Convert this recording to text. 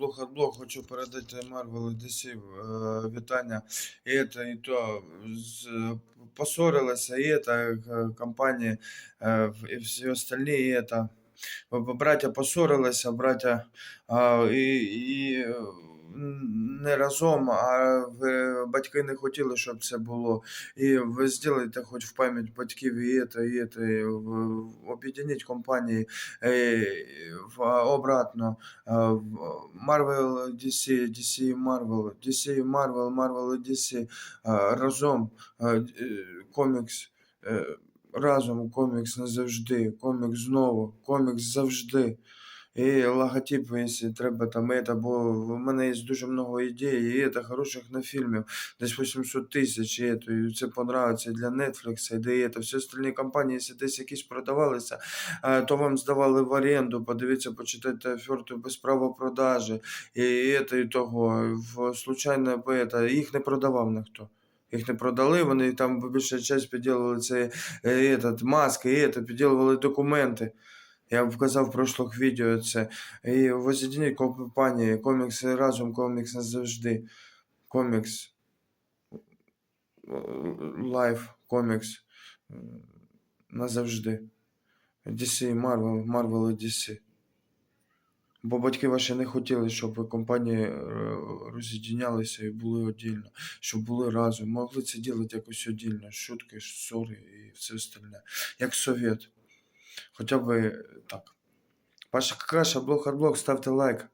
блог от блог, хочу передати Marvel і DC е, вітання. І это, і то з, поссорилися, і это, е, компанії, е, і всі остальні, і это. Б- Браття поссорилися, браття а, і, і е, не разом, а батьки не хотіли, щоб це було. І ви зробите хоч в пам'ять батьків і це, і це, об'єдніть компанії е, обратно. Е, Marvel, DC, DC, Marvel, DC, Marvel, Marvel DC е, разом комікс. Разом комікс назавжди, комікс знову, комікс завжди І логотип, якщо треба там это, бо в мене є дуже много ідей, і це хороших на фільмів, десь 800 тисяч, і, это, і це понравиться для Netflix, і де це. Всі остальні компанії, якщо десь якісь продавалися, е, то вам здавали в оренду, подивіться, почитайте оферту без права продажі, і, і, це, і того, в случайно, бо это, їх не продавав ніхто. Їх не продали, вони там більша часть підділили це е, этот, маски, і це, підділували документи. Я вказав в прошлых відео це. І возведені компанії, комікс разом, комікс назавжди. Комікс. Лайф, комікс. Назавжди. DC, Marvel, Marvel і DC. Бо батьки ваші не хотіли, щоб компанії е, роз'єднялися і були віддільно, щоб були разом. Могли це робити якось віддільно. Шутки, ссори і все остальне. Як совет. Хоча б так. Паша Какаша, блог Арблог, ставте лайк.